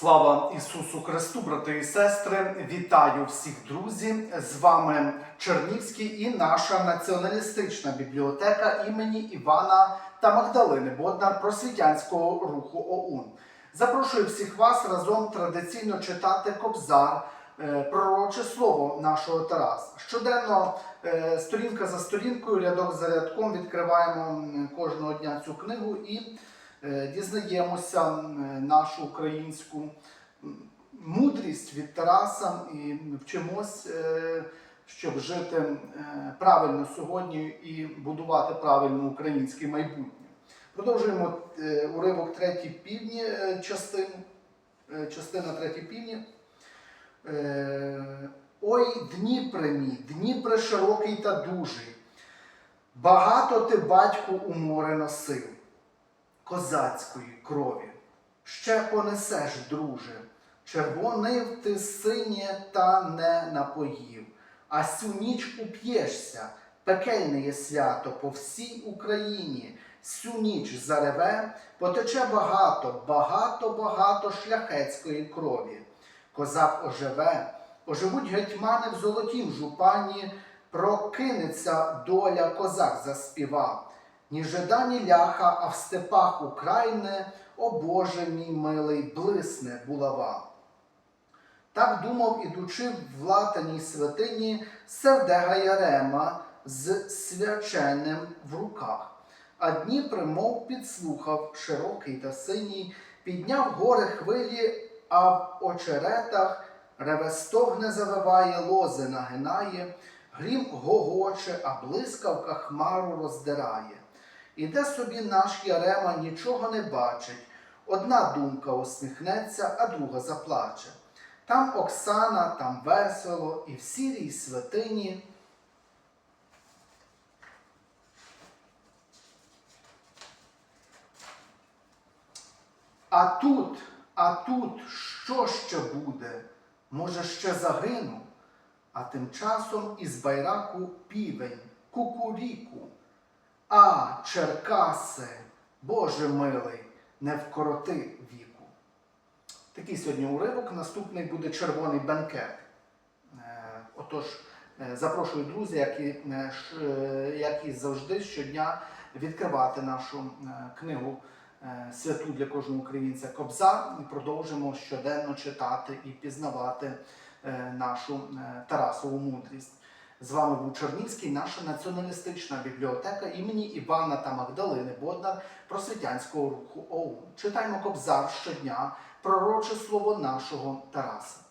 Слава Ісусу Христу, брати і сестри! Вітаю всіх друзі! З вами Чернівський і наша націоналістична бібліотека імені Івана та Магдалини Боднар просвітянського руху ОУН. Запрошую всіх вас разом традиційно читати Кобзар, е, пророче слово нашого Тараса. Щоденно е, сторінка за сторінкою, рядок за рядком відкриваємо кожного дня цю книгу і дізнаємося нашу українську мудрість від Тараса і вчимось, е, щоб жити е, правильно сьогодні і будувати правильно українське майбутнє. Продовжуємо е, уривок третій півдні е, частин, е, частина третій півдні. Е, Ой, Дніпре мій, Дніпре широкий та дужий. Багато ти, батьку, у море носив, козацької крові. Ще понесеш, друже, червонив ти синє та не напоїв, а сю ніч уп'єшся, пекельне є свято по всій Україні. Сю ніч зареве, потече багато, багато, багато шляхетської крові. Козак оживе, оживуть гетьмани в золотім жупані, прокинеться доля, козак заспівав. Ні жида, ні ляха, а в степах Україне, о Боже мій милий, блисне булава. Так думав, ідучи в латаній святині Севдега Ярема з свяченим в руках. А Дніпр, мов підслухав, широкий та синій, підняв гори хвилі, а в очеретах реве стогне завиває, лози нагинає, грім гогоче, а блискавка хмару роздирає. Іде собі наш Ярема, нічого не бачить. Одна думка усміхнеться, а друга заплаче. Там Оксана, там весело, і в сірій святині. А тут, а тут що ще буде? Може, ще загину? А тим часом із байраку півень, кукуріку. А, Черкасе, Боже милий, не вкороти віку. Такий сьогодні уривок. Наступний буде червоний бенкет. Е, Отож, е, запрошую друзі, як і, е, як і завжди щодня відкривати нашу книгу святу для кожного українця Кобзар. І продовжимо щоденно читати і пізнавати нашу Тарасову мудрість. З вами був Чернівський, наша націоналістична бібліотека імені Івана та Магдалини Боднар просвітянського руху ОУН. Читаємо Кобзар щодня, пророче слово нашого Тараса.